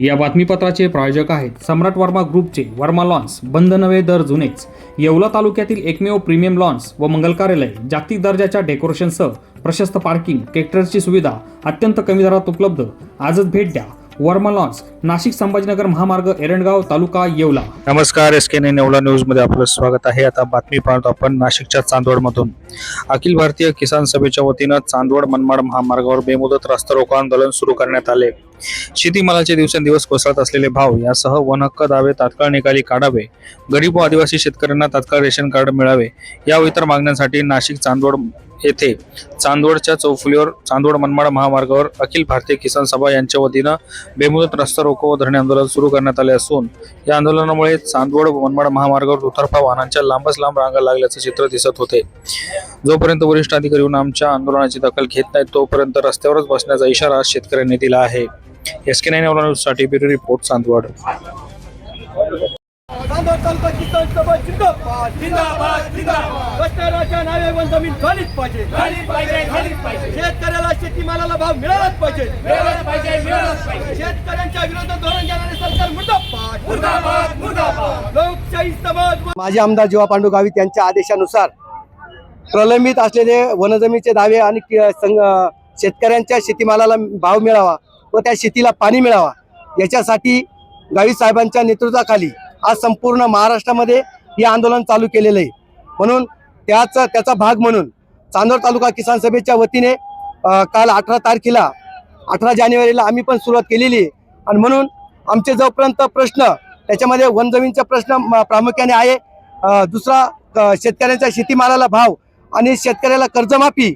या बातमीपत्राचे प्रायोजक आहेत सम्राट वर्मा ग्रुपचे वर्मा लॉन्स बंद नवे दर जुनेच. येवला तालुक्यातील एकमेव प्रीमियम लॉन्स व मंगल कार्यालय जागतिक दर्जाच्या डेकोरेशनसह प्रशस्त पार्किंग ट्रॅक्टरची सुविधा अत्यंत कमी दरात उपलब्ध. आजच भेट द्या. वर्मा लॉन्स नाशिक संभाजीनगर महामार्ग एरणगाव तालुका येवला. नमस्कार एस के नेवला न्यूजमध्ये आपलं स्वागत आहे. आता बातमी पाहतो आपण नाशिकच्या चांदवडमधून. अखिल भारतीय किसान सभेच्या वतीनं चांदवड मनमाड महामार्गावर बेमुदत रस्ता रोको आंदोलन सुरू करण्यात आले. शेतीमालाचे दिवसेंदिवस कोसळत असलेले भाव यासह वन हक्क दावे तात्काळ निकाली काढावे गरीब व आदिवासी शेतकऱ्यांना तात्काळ रेशन कार्ड मिळावे या इतर मागण्यांसाठी नाशिक चांदवड येथे चांदवडच्या चौफुलीवर चांदवड मनमाड महामार्गावर अखिल भारतीय किसान सभा यांच्या वतीनं बेमुदत रस्ता रोको व धरणे आंदोलन सुरू करण्यात आले असून या आंदोलनामुळे चांदवड मनमाड महामार्गावर दुतर्फा वाहनांच्या लांबच लांब रांगा लागल्याचे चित्र दिसत होते. जोपर्यंत वरिष्ठ अधिकारी येऊन आमच्या आंदोलनाची दखल घेत नाहीत तोपर्यंत रस्त्यावरच बसण्याचा इशारा शेतकऱ्यांनी दिला आहे. एस के नाईन न्यूजसाठी ब्युरो रिपोर्ट चांदवड. शेतकऱ्याला शेतीमालाला भाव मिळालाच पाहिजे शेतकऱ्यांच्या विरोधात धोरण सरकार मुर्दाबाद मुर्दाबाद लोकशाही समाज माजी आमदार जीवा पांडू गावित यांच्या आदेशानुसार प्रलंबित असलेले वनजमीचे दावे आणि कि- संग- शेतकऱ्यांच्या शेतीमालाला भाव मिळावा व त्या शेतीला पाणी मिळावा याच्यासाठी गावी साहेबांच्या नेतृत्वाखाली आज संपूर्ण महाराष्ट्रामध्ये हे आंदोलन चालू केलेलं आहे. म्हणून त्याच त्याचा भाग म्हणून चांदोर तालुका किसान सभेच्या वतीने काल अठरा तारखेला अठरा जानेवारीला आम्ही पण सुरुवात केलेली आहे. आणि म्हणून आमचे जोपर्यंत प्रश्न त्याच्यामध्ये वनजमीनचा प्रश्न म- प्रामुख्याने आहे दुसरा शेतकऱ्यांच्या शेतीमालाला भाव आणि शेतकऱ्याला कर्जमाफी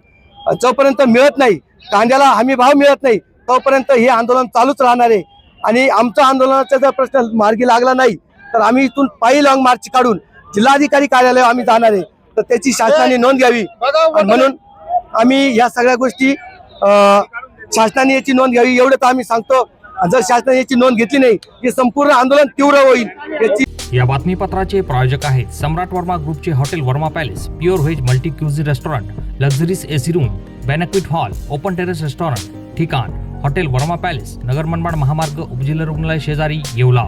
जोपर्यंत मिळत नाही कांद्याला हमी भाव मिळत नाही तोपर्यंत हे आंदोलन चालूच राहणार आहे. आणि आमचा आंदोलनाचा जर प्रश्न मार्गी लागला नाही तर आम्ही इथून पायी लॉंग मार्च काढून जिल्हाधिकारी कार्यालय आम्ही जाणार आहे. तर त्याची शासनाने नोंद घ्यावी. म्हणून आम्ही या सगळ्या गोष्टी अ, शासनाने याची नोंद घ्यावी एवढं तर आम्ही सांगतो. जर शासनाने याची नोंद घेतली नाही हे संपूर्ण आंदोलन तीव्र होईल. याची या बातमीपत्राचे प्रायोजक आहेत सम्राट वर्मा ग्रुपचे hotel Verma palace pure veg multi cuisine restaurant luxuries AC room banquet hall open terrace restaurant ठिकाण हॉटेल वर्मा पॅलेस नगर मनमाड महामार्ग उपजिल्हा रुग्णालय शेजारी येवला.